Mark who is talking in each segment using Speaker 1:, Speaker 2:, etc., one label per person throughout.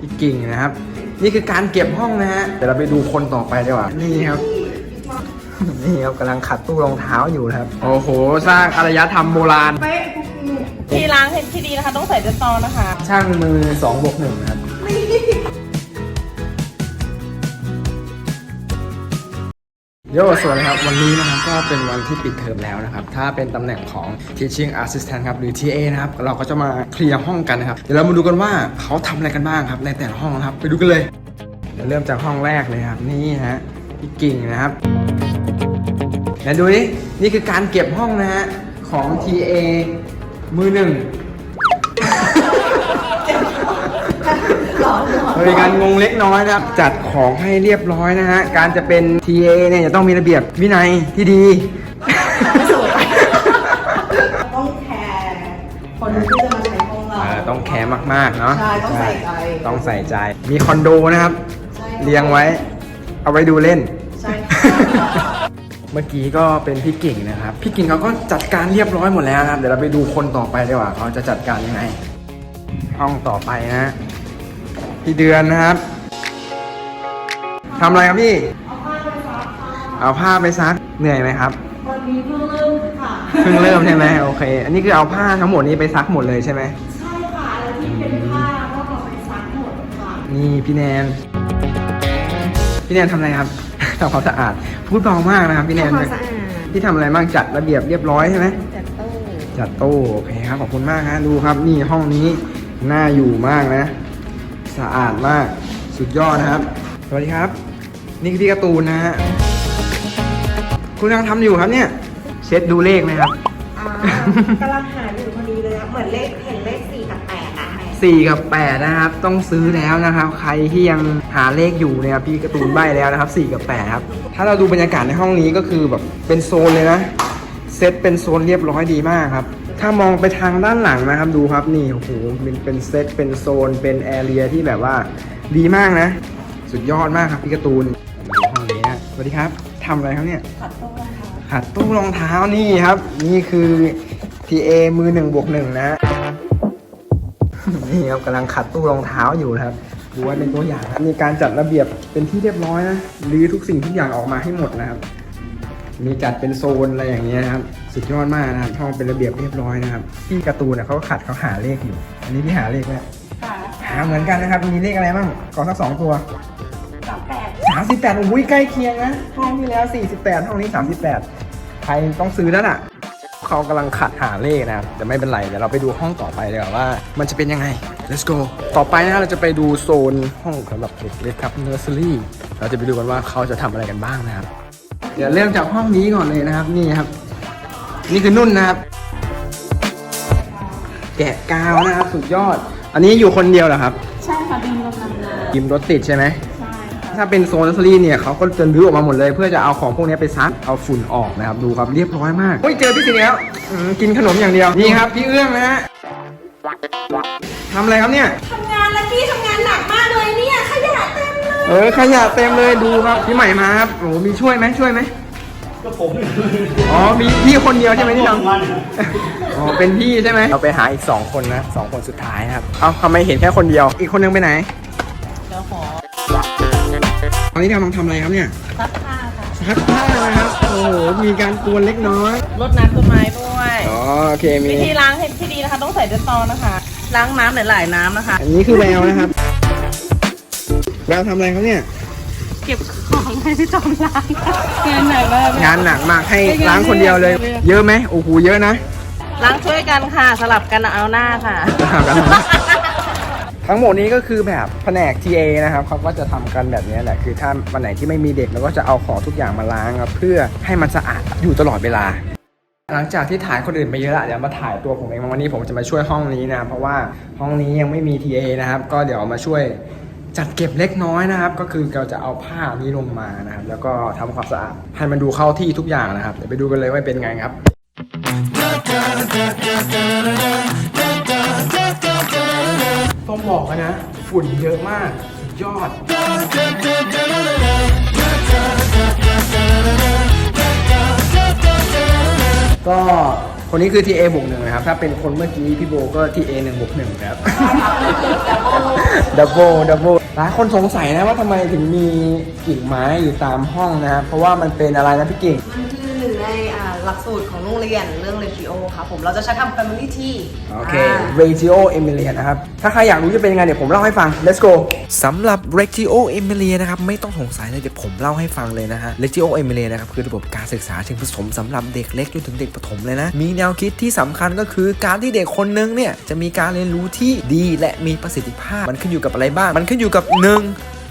Speaker 1: พี่กิ่งนะครับ นี่คือการเก็บห้องนะฮะเดี๋ยวเราไปดูคนต่อไปดีกว่านี่ครับ นี่ครับกำลังขัดตู้รองเท้าอยู่นะครับ โอ้โห สร้างอารยธรรมโบราณ
Speaker 2: ที่ล้างให้ที่ดีนะคะ ต้องใส่เดตอลนะคะ
Speaker 1: ช่างมือ2บวกหนึ่งนะครับ โยสวัสดีครับ วันนี้นะครับก็เป็นวันที่ปิดเทอมแล้วนะครับ ถ้าเป็นตำแหน่งของ Teaching Assistant ครับหรือ TA นะครับ เราก็จะมาเคลียร์ห้องกันนะครับ เดี๋ยวเรามาดูกันว่าเขาทำอะไรกันบ้างครับ ในแต่ละห้องนะครับ ไปดูกันเลยเดี๋ยวเริ่มจากห้องแรกเลยครับ นี่ฮะพี่กิ่งนะครับแล้วดูนี่นี่คือการเก็บห้องนะฮะของ TA มือหนึ่ง บริการงงเล็กน้อยนะครับ จัดของให้เรียบร้อยนะฮะ การจะเป็น TA เนี่ยจะต้องมีระเบียบวินัยที่ดี
Speaker 2: ต้องแคร์คนที่จะมาใช้ห้องเรา
Speaker 1: เออต้องแคร์มากๆเนาะ
Speaker 2: ใช่ต้องใส่ใจ
Speaker 1: ต้องใส่ใจ มีคอนโดนะครับ
Speaker 2: ใช่
Speaker 1: เรียงไว้ เอาไว้ดูเล่น
Speaker 2: ใช่
Speaker 1: เมื่อกี้ก็เป็นพี่กิ่งนะครับ พี่กิ่งเขาก็จัดการเรียบร้อยหมดแล้วนะครับ เดี๋ยวเราไปดูคนต่อไปดีกว่าเขาจะจัดการยังไง ห้องต่อไปนะ พี่เดือนนะครับทำอะไรครับพี่ เอาผ้าไปซักเหนื่อยไหมครับ
Speaker 2: วันนี้เพิ่งเริ่มค่ะ
Speaker 1: เพิ่งเริ่มใช่ไหมโอเค อันนี้คือเอาผ้าทั้งหมดนี้ไปซักหมดเลยใช่ไหม
Speaker 2: ใช่ค่ะ แล้วที่เป็นผ้าก็เอาไปซักหมดค่ะ
Speaker 1: นี่พี่แนน พี่แนนทำอะไรครับ ทำความสะอาด พูดเบามากนะครับพี่แนน
Speaker 2: ทำความสะอาด
Speaker 1: พี่ทำอะไรบ้างจัดระเบียบเรียบร้อยใช่ไหม
Speaker 2: จัดตู้
Speaker 1: จัดตู้โอเคครับขอบคุณมากฮะดูครับ นี่ห้องนี้น่าอยู่มากนะ สะอาดมากสุดยอดนะครับ สวัสดีครับ นี่คือพี่การ์ตูนนะฮะคุณกำลังทำอยู่ครับเนี่ย เช็ดดูเลขไหมครับ
Speaker 2: อ่ากำลังหาอยู่พอดีเลยนะเหมือนเลขเห็นเลขสี่กับแปดอะ
Speaker 1: สี่กับแปดนะครับ ต้องซื้อแล้วนะครับ ใครที่ยังหาเลขอยู่เนี่ยพี่การ์ตูนใบแล้วนะครับสี่กับแปดครับ ถ้าเราดูบรรยากาศในห้องนี้ก็คือแบบเป็นโซนเลยนะ เซตเป็นโซนเรียบร้อยดีมากครับ ถ้ามองไปทางด้านหลังนะครับดูครับนี่โอ้โหเป็นเป็นเซตเป็นโซนเป็นแอเรียที่แบบว่าดีมากนะ สุดยอดมากครับพี่การ์ตูนดูห้องนี้นะสวัสดีครับทำอะไรครับเนี่ย
Speaker 2: ขัดตู้นะคะ
Speaker 1: ขัดตู้รองเท้านี่ครับ นี่คือ TA มือหนึ่งบวกหนึ่งนะนี่ครับกำลังขัดตู้รองเท้าอยู่นะครับดูไว้เป็นตัวอย่างครับมีการจัดระเบียบเป็นที่เรียบร้อยนะรื้อทุกสิ่งทุกอย่างออกมาให้หมดนะครับ มีจัดเป็นโซนอะไรอย่างเงี้ยนะครับสุดยอดมากนะครับห้องเป็นระเบียบเรียบร้อยนะครับพี่การ์ตูนเนี่ยเขาก็ขัดเขาหาเลขอยู่ อันนี้พี่หาเลขแล้ว
Speaker 2: ค่ะ
Speaker 1: หาเหมือนกันนะครับมีเลขอะไรบ้างขอสักสองตัว
Speaker 2: สามแปด
Speaker 1: สามสิบแปดอุ้ยใกล้เคียงนะห้องที่แล้วสี่สิบแปดห้องนี้สามสิบแปดใครต้องซื้อแล้วน่ะเขากำลังขัดหาเลขนะครับแต่ไม่เป็นไรเดี๋ยวเราไปดูห้องต่อไปเลยว่า มันจะเป็นยังไง let's go ต่อไปนะเราจะไปดูโซนห้องสำหรับเด็กเล็กครับ nursery เราจะไปดูกันว่าเขาจะทำอะไรกันบ้างนะครับ เดี๋ยวเริ่มจากห้องนี้ก่อนเลยนะครับ นี่ครับ นี่คือนุ่นนะครับ แกะกาวนะครับสุดยอด อันนี้อยู่คนเดียวเหรอครับ
Speaker 2: ใช่ค่ะบินกำลังมา
Speaker 1: ยิมรถติดใช่ไหม
Speaker 2: ใช่ค่ะ
Speaker 1: ถ้าเป็นโซนนัสซอรี่เนี่ยเขาก็จะรื้อออกมาหมดเลยเพื่อจะเอาของพวกนี้ไปซักเอาฝุ่นออกนะครับ ดูครับเรียบร้อยมากโอ้ยเจอพี่สิงห์แล้วอืมกินขนมอย่างเดียวนี่ครับพี่เอื้องนะฮะทำอะไรครับเนี่ย
Speaker 2: ทำงานแล้วพี่ทำงานหนักมากเลยเนี่ยขยะเต็ม เลย
Speaker 1: เออขยะเต็มเลยดูครับพี่ใหม่มาครับโอ้โหมีช่วยไหมช่วยไหม
Speaker 3: ก็ผม
Speaker 1: อ๋อมีพี่คนเดียวใช่ไหมที่ทำอ๋อเป็นพี่ใช่ไหมเราไปหาอีกสองคนนะสองคนสุดท้ายนะครับเอาทำไมเห็นแค่คนเดียว อีกคนนึงไปไหน
Speaker 2: เดี๋ยวขอ
Speaker 1: ตอนนี้กำลังทำอะไรครับเนี่ย
Speaker 2: ซักผ้าค่ะ
Speaker 1: ซักผ้านะครับโอ้โหมีการกวนเล็กน้อย
Speaker 2: รดน้ำต้นไม้ด้วย
Speaker 1: อ๋อโอเคมี
Speaker 2: วิธีล้างให้ที่ดีนะคะ ต้องใส่เดตอลนะคะ ล้างน้ำหลายๆน้ำนะคะ
Speaker 1: อันนี้คือแววนะครับ แววทำอะไรครับเนี่ย
Speaker 2: เก็บของให้พี่จอมล้างงานหนักมาก
Speaker 1: งานหนักมากให้ล้างคนเดียวเลย เยอะไหมโอ้โหเยอะนะ
Speaker 2: ล้างช่วยกันค่ะ สลับกันเอาหน้าค่ะ
Speaker 1: ทั้งหมดนี้ก็คือแบบแผนก TA นะครับเขาก็จะทำกันแบบนี้แหละคือถ้าวันไหนที่ไม่มีเด็กเราก็จะเอาของทุกอย่างมาล้างครับเพื่อให้มันสะอาดอยู่ตลอดเวลาหลังจากที่ถ่ายคนอื่นไปเยอะละเดี๋ยวมาถ่ายตัวผมเองวันนี้ผมจะมาช่วยห้องนี้นะเพราะว่าห้องนี้ยังไม่มี TA นะครับ ก็เดี๋ยวมาช่วย จัดเก็บเล็กน้อยนะครับ ก็คือเราจะเอาผ้านี้ลงมานะครับ แล้วก็ทำความสะอาดให้มันดูเข้าที่ทุกอย่างนะครับเดี๋ยวไปดูกันเลยว่าเป็นไงครับต้องบอกนะ ฝุ่นเยอะมากสุดยอดก็คนนี้คือ TA บวกหนึ่งนะครับ ถ้าเป็นคนเมื่อกี้พี่โบก็ TA หนึ่งบวกหนึ่งครับ ดับเบิลดับเบิลหลายคนสงสัยนะว่าทำไมถึงมีกิ่งไม้อยู่ตามห้องนะครับเพราะว่ามันเป็นอะไรนะพี่กิ่ง
Speaker 3: มันคือหนึ่งในอ่า หลักสูตรของโรงเรียนเรื่อง ratio ครับผมเราจะใช้ทำ family tree
Speaker 1: โอเคา ratio Emilia นะครับ ถ้าใครอยากรู้จะเป็นยังไงเดี๋ยวผมเล่าให้ฟัง let's go สำหรับ ratio Emilia นะครับ ไม่ต้องสงสัยเลยเดี๋ยวผมเล่าให้ฟังเลยนะฮะ ratio Emilia นะครับ คือระบบการศึกษาเชิงผสมสำหรับเด็กเล็กจนถึงเด็กประถมเลยนะ มีแนวคิดที่สำคัญก็คือการที่เด็กคนนึงเนี่ย จะมีการเรียนรู้ที่ดีและมีประสิทธิภาพ มันขึ้นอยู่กับอะไรบ้าง มันขึ้นอยู่กับหนึ่ง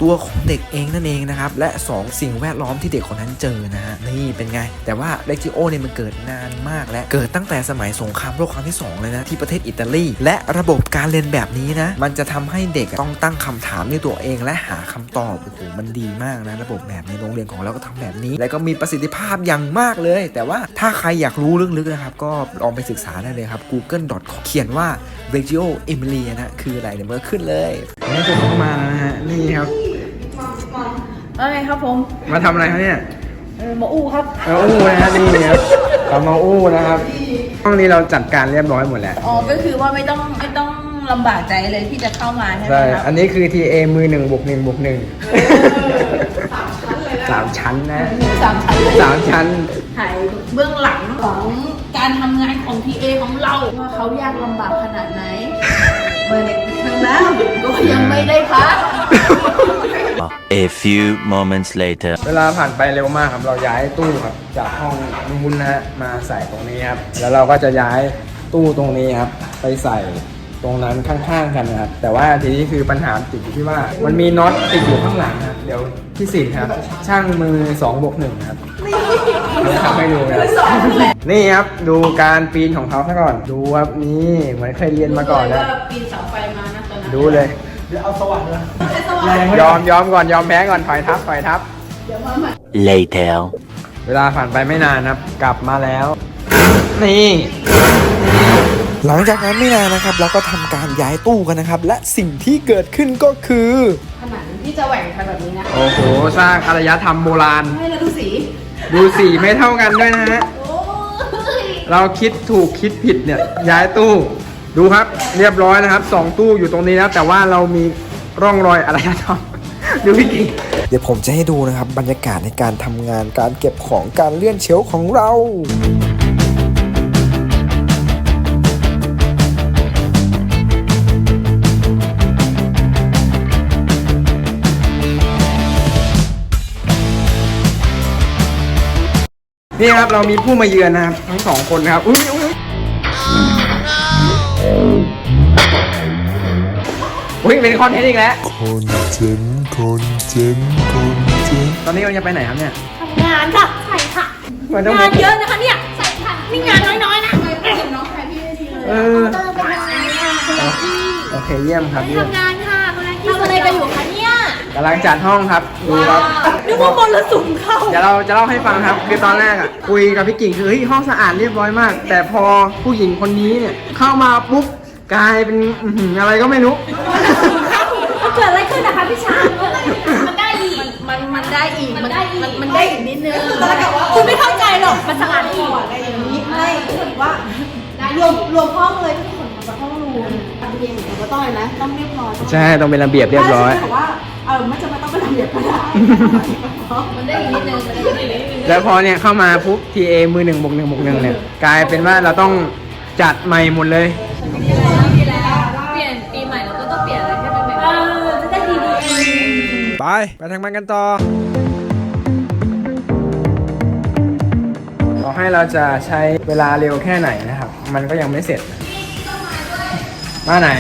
Speaker 1: ตัวของเด็กเองนั่นเองนะครับ และ 2 สิ่งแวดล้อมที่เด็กคนนั้นเจอนะฮะนี่เป็นไง แต่ว่าเลจิโอเนี่ยมันเกิดนานมากและเกิดตั้งแต่สมัยสงครามโลกครั้งที่ 2 เลยนะ ที่ประเทศอิตาลี และระบบการเรียนแบบนี้นะ มันจะทำให้เด็กต้องตั้งคำถามในตัวเองและหาคำตอบโอ้โหมันดีมากนะ ระบบแบบในโรงเรียนของเราก็ทำแบบนี้ และก็มีประสิทธิภาพอย่างมากเลย แต่ว่าถ้าใครอยากรู้ลึกๆนะครับก็ลองไปศึกษาได้เลยครับ google.com เขียนว่า regio Emilia นะคืออะไรเดี๋ยวมันก็ขึ้นเลยนี่จะเข้ามาแล้วนะฮะ นี่ครับ
Speaker 3: ว่าไงครับผม
Speaker 1: มาทำอะไรครับเนี่ย
Speaker 3: เออหมออูครับ
Speaker 1: มาอู้นะฮะนี่ครับเรามาอู้นะครับ ห้องนี้เราจัดการเรียบร้อยหมดแล้ว
Speaker 4: อ๋อ ก็คือว่าไม่ต้องไม่ต้องลำบากใจเลยที่จะเข้ามาใช่ไหม
Speaker 1: ใช่
Speaker 4: ครับ
Speaker 1: อันนี้คือ TA มือหนึ่งบวกหนึ่งบวกหนึ่งสามชั้นนะ
Speaker 4: สามชั้นเลย
Speaker 1: สามชั้น
Speaker 4: ถ่ายเบื้องหลังของการทำงานของ PA ของเรา ว่าเขายากลำบากขนาดไหน เมื่อเด็กถึงแล้วก็ยังไม่ได้พัก
Speaker 5: A few moments later.
Speaker 1: เวลาผ่านไปเร็วมากครับ เราย้ายตู้ครับ จากห้องนู้นนะฮะมาใส่ตรงนี้ครับ แล้วเราก็จะย้ายตู้ตรงนี้ครับ ไปใส่ตรงนั้นข้างๆกันนะครับ แต่ว่าทีนี้คือปัญหาติดอยู่ที่ว่า มันมีน็อตติดอยู่ข้างหลังครับ เดี๋ยวพี่สินครับ ช่างมือ2บวก1ครับ จะทำให้ดูนะครับนี่ครับดูการปีนของเขาซะก่อน ดูครับนี่เหมือนเคยเรียนมาก่อนนะ
Speaker 4: ปีนเสาไฟมานะตอนนั้น
Speaker 1: ดูเลยยอมยอมก่อนยอมแพ้ก่อนถอยทับถอยทับ
Speaker 5: Later.
Speaker 1: เวลาผ่านไปไม่นานครับ กลับมาแล้ว นี่หลังจากนั้นไม่นานนะครับ เราก็ทำการย้ายตู้กันนะครับ และสิ่งที่เกิดขึ้นก็คือ
Speaker 4: ผนังที่จะแหว่งไปแบบนี้นะ
Speaker 1: โอ้โห สร้างอารยธรรมโบราณ
Speaker 4: ให้เรา ดูสี
Speaker 1: ดูสีไม่เท่ากันด้วยนะฮะ เราคิดถูกคิดผิดเนี่ย ย้ายตู้ ดูครับเรียบร้อยนะครับสองตู้อยู่ตรงนี้นะแต่ว่าเรามีร่องรอยอารยธรรมดูพี่กิ่งเดี๋ยวผมจะให้ดูนะครับ บรรยากาศในการทำงานการเก็บของการเลื่อนเชลฟ์ของเรา นี่ครับเรามีผู้มาเยือนนะครับ ทั้งสองคนนะครับ อุ้ยอุ้ยอุ้ยเป็นคอนเทนต์อีกแล้ว
Speaker 6: คนเจ๋งคนเจ๋งคนเจ๋ง
Speaker 1: ตอนนี้เราจะไปไหนครับเนี่ย
Speaker 2: ทำงานค่ะใส่ค่ะ
Speaker 1: เหมือนต้อง
Speaker 2: งานเยอะนะคะเนี่ยใส่ค่ะนี่งานน้อยๆนะ
Speaker 1: เออ
Speaker 2: เติมเป็นงานค่ะคุณอากี้
Speaker 1: โอเคเยี่ยมครับเยี่ยม
Speaker 2: ทำงาน กำ
Speaker 1: ลังจัดห้องครับดูครับ
Speaker 2: นึกว่ามลสุมเข้า
Speaker 1: เดี๋ยวเราจะเล่าให้ฟังครับคือตอนแรกอะคุยกับพี่กิ่งคือเฮ้ยห้องสะอาดเรียบร้อยมาก แต่พอผู้หญิงคนนี้เนี่ยเข้ามาปุ๊บกลายเป็นอื้อหืออะไรก็ไม่รู้
Speaker 2: เกิดอะไรขึ้นนะคะพี่ช้างมันได้อีก
Speaker 4: มันมันได้อีก มัน
Speaker 2: มันได้อีก
Speaker 4: มันมันได้อีกนิดนึง
Speaker 2: คุณไม่เข้าใจหรอกมันสะอาดอีกอะไรอย่างนี้ไม่ถือว่ารวมรวมห้องเลยทุกคนแบบห้องรูมทำเองแต่ก็ต้องเลยนะต้องเรียบร้อย
Speaker 1: ใช่ต้องเป็นระเบียบเรียบร้อย
Speaker 2: แต่ว่า เออไม่จำเป็นต้องเป็นระเบียบก็ได้
Speaker 4: มันได้อีกนิดนึงมันได้อีกนิดนึง
Speaker 1: แล้วพอเนี่ยเข้ามาปุ๊บ TA มือหนึ่งบวกหนึ่งบวกหนึ่งเนี่ย กลายเป็นว่าเราต้องจัดใหม่หมดเลย
Speaker 4: เปลี่ยนปีใหม่เราก็ต้องเปลี่ยนอะไรให้มันเป็น
Speaker 2: เออจะได้ดีๆเอง
Speaker 1: ไป ไปทางบ้านกันต่อต่อให้เราจะใช้เวลาเร็วแค่ไหนนะครับ มันก็ยังไม่เสร็จ มาไหน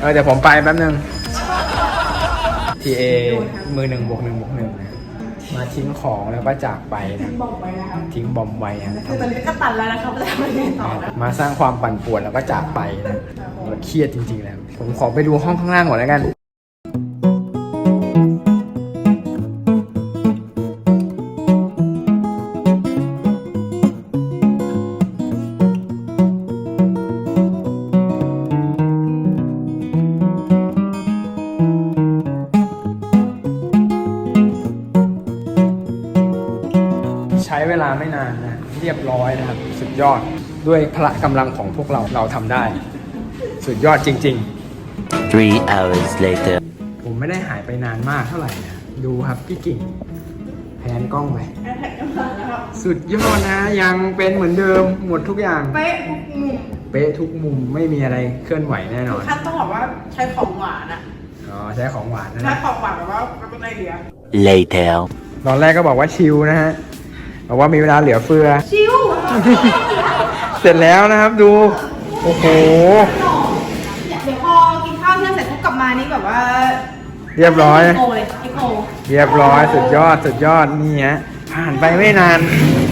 Speaker 1: เออเดี๋ยวผมไปแป๊บนึง TA มือหนึ่งบวกหนึ่งบวกหนึ่งนะมาทิ้งของแล้วก็จากไปนะทิ้งบอมไว้นะ
Speaker 2: คือตอนนี้ก็ตันแล้วนะครับจะทำอะไรต่อนะ
Speaker 1: มาสร้างความปั่นป่วนแล้วก็จากไปนะเราเครียดจริงๆแล้วผมขอไปดูห้องข้างล่างก่อนแล้วกัน อยนะครับ สุดยอดด้วยพละกำลังของพวกเราเราทำได้ สุดยอดจริงๆ
Speaker 5: Three hours later.
Speaker 1: ผมไม่ได้หายไปนานมากเท่าไหร่นะดูครับพี่กิ่งแพนกล้องไปสุดยอดนะยังเป็นเหมือนเดิมหมดทุกอย่าง
Speaker 4: เป๊ะทุกมุม
Speaker 1: เป๊ะทุกมุมไม่มีอะไรเคลื่อนไหวแน่นอน
Speaker 4: ขั้นต้องบอกว่าใช้ของหวานอะ
Speaker 1: อ๋อใช้ของหวานนะ
Speaker 4: ใช้
Speaker 1: นะ
Speaker 4: ของหวานแบบว่าเป็นไอเดีย
Speaker 5: Later.
Speaker 1: ตอนแรกก็บอกว่าชิลนะฮะบอกว่ามีเวลาเหลือเฟือ
Speaker 2: ชิว
Speaker 1: เสร็จแล้วนะครับดู โอ้โห
Speaker 2: เดี๋ยวพอกินข้าวเที่ยงเสร็จปุ๊บกลับมานี่แบบว่า
Speaker 1: เรียบร้อย
Speaker 2: โกเลยไอโก
Speaker 1: เรียบร้อยสุดยอดสุดยอดนี่ฮะผ่านไปไม่นาน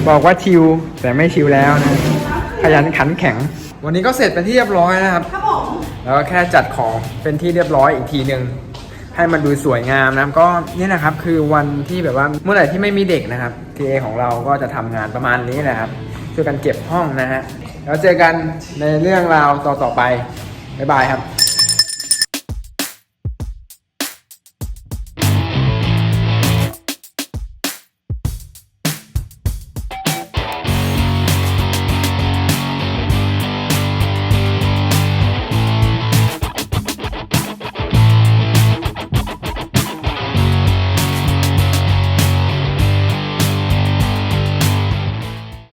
Speaker 1: บอกว่าชิลแต่ไม่ชิลแล้วนะ ขยันขันแข็ง วันนี้ก็เสร็จเป็นที่เรียบร้อยนะครับ
Speaker 2: ครับผม
Speaker 1: แล้วก็แค่จัดของเป็นที่เรียบร้อยอีกทีหนึ่งให้มันดูสวยงามนะครับก็นี่นะครับคือวันที่แบบว่าเมื่อไหร่ที่ไม่มีเด็กนะครับทีเอของเราก็จะทำงานประมาณนี้แหละครับ ช่วยกันเก็บห้องนะฮะแล้วเจอกันในเรื่องราวต่อๆไปบ๊ายบายครับ